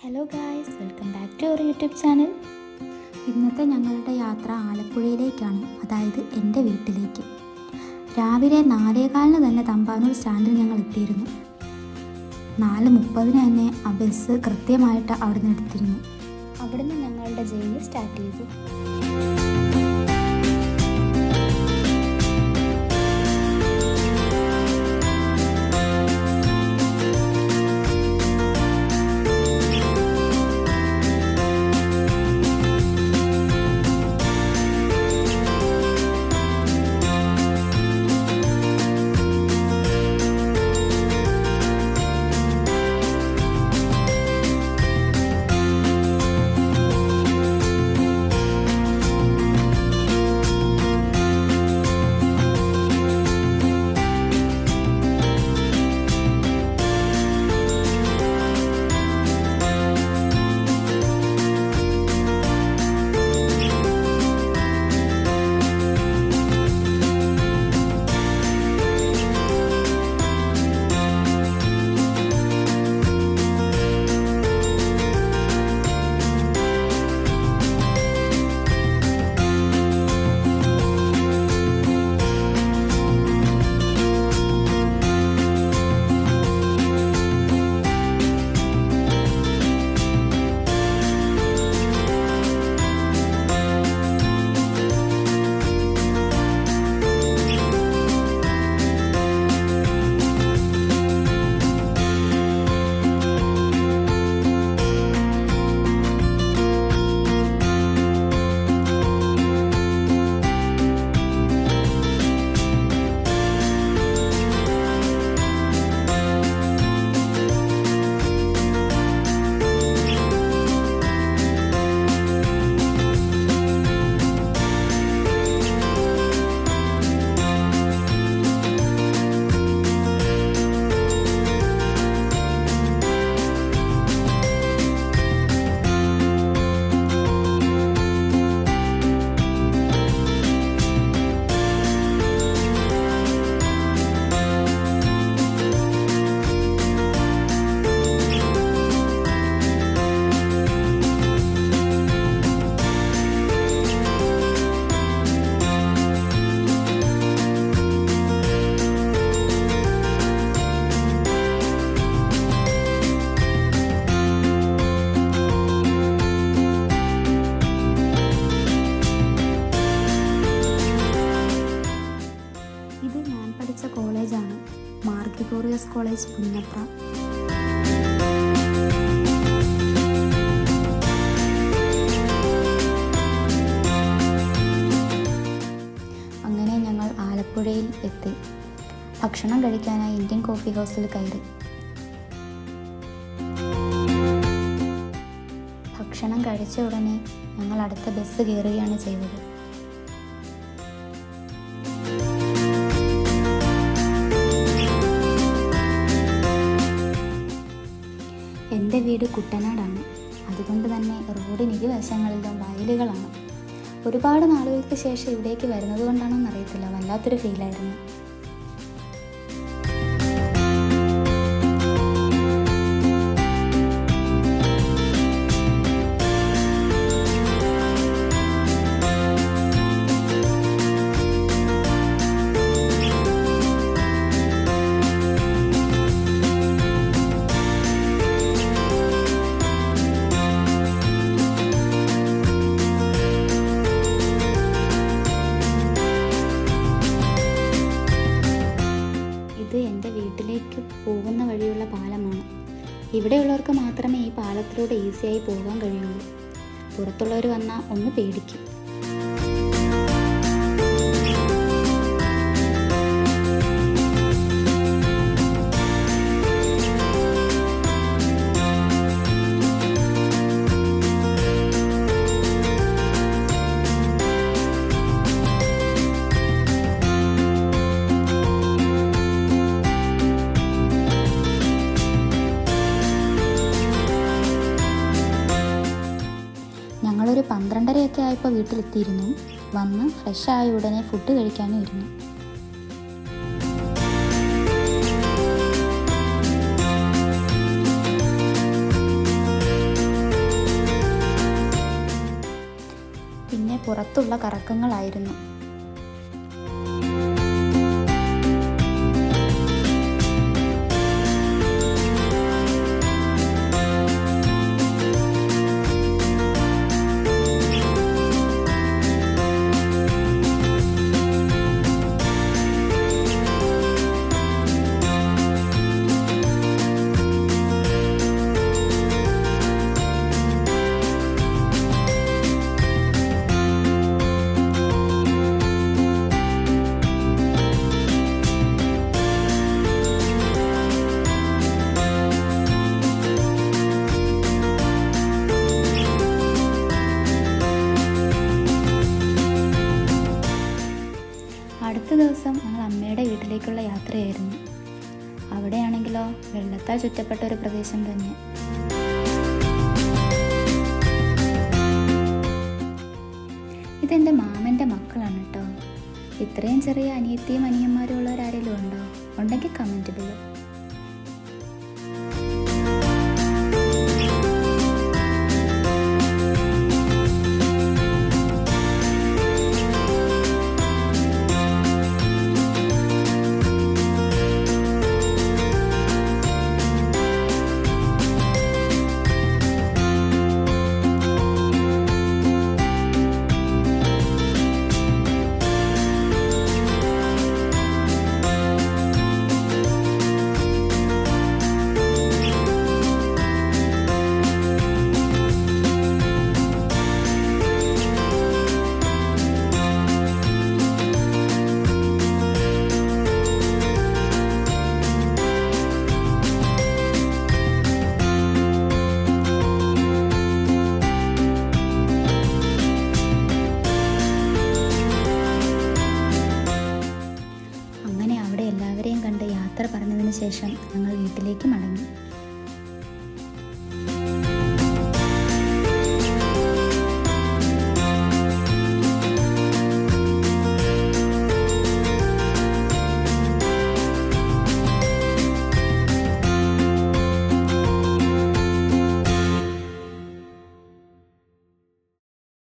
Hello guys welcome back to our YouTube channel ഇന്നത്തെ ഞങ്ങളുടെ യാത്ര ആലപ്പുഴയിലേക്കാണ് അതായത് എന്റെ വീട്ടിലേക്ക്. രാവിലെ നാലേകാലിന് തന്നെ തമ്പാനൂർ സ്റ്റാൻഡിൽ ഞങ്ങൾ എത്തിയിരുന്നു. നാല് മുപ്പതിന് തന്നെ ആ ബസ് കൃത്യമായിട്ട് അവിടുന്ന് എടുത്തിരുന്നു. അവിടുന്ന് ഞങ്ങളുടെ ജേണി സ്റ്റാർട്ട് ചെയ്തു. ഗ്രിഗോറിയസ് കോളേജ് പുന്നപ്ര അങ്ങനെ ഞങ്ങൾ ആലപ്പുഴയിൽ എത്തി. ഭക്ഷണം കഴിക്കാനായി ഇന്ത്യൻ കോഫി ഹൗസിൽ കയറി. ഭക്ഷണം കഴിച്ച ഉടനെ ഞങ്ങൾ അടുത്ത ബസ് കയറുകയാണ് ചെയ്തത്. വീട് കുട്ടനാടാണ്. അതുകൊണ്ട് തന്നെ റോഡിന് ഇരുവശങ്ങളിലും വയലുകളാണ്. ഒരുപാട് നാളുകൾക്ക് ശേഷം ഇവിടേക്ക് വരുന്നത് കൊണ്ടാണോ എന്നറിയത്തില്ല വല്ലാത്തൊരു ഫീലായിരുന്നു ഇവിടെയുള്ളവർക്ക് മാത്രമേ ഈ പാലത്തിലൂടെ ഈസിയായി പോകാൻ കഴിയുള്ളൂ. പുറത്തുള്ളവർ വന്നാൽ ഒന്ന് പേടിക്കും. പന്ത്രണ്ടരയൊക്കെ ആയപ്പോൾ വീട്ടിലെത്തിയിരുന്നു. വന്ന് ഫ്രഷ് ആയ ഉടനെ ഫുഡ് കഴിക്കാനും ഇരുന്നു. പിന്നെ പുറത്തുള്ള കറക്കങ്ങളായിരുന്നു. വീട്ടിലേക്കുള്ള യാത്രയായിരുന്നു. അവിടെയാണെങ്കിലോ വെള്ളത്താൽ ചുറ്റപ്പെട്ട ഒരു പ്രദേശം തന്നെ. ഇതെന്റെ മാമന്റെ മക്കളാണ് കേട്ടോ ഇത്രയും ചെറിയ അനിയത്തിയും അനിയന്മാരും ഉള്ളവരാരെങ്കിലും ഉണ്ടോ? ഉണ്ടെങ്കിൽ കമന്റ് ബില്ലോ ശേഷം ഞങ്ങൾ വീട്ടിലേക്ക് മടങ്ങി.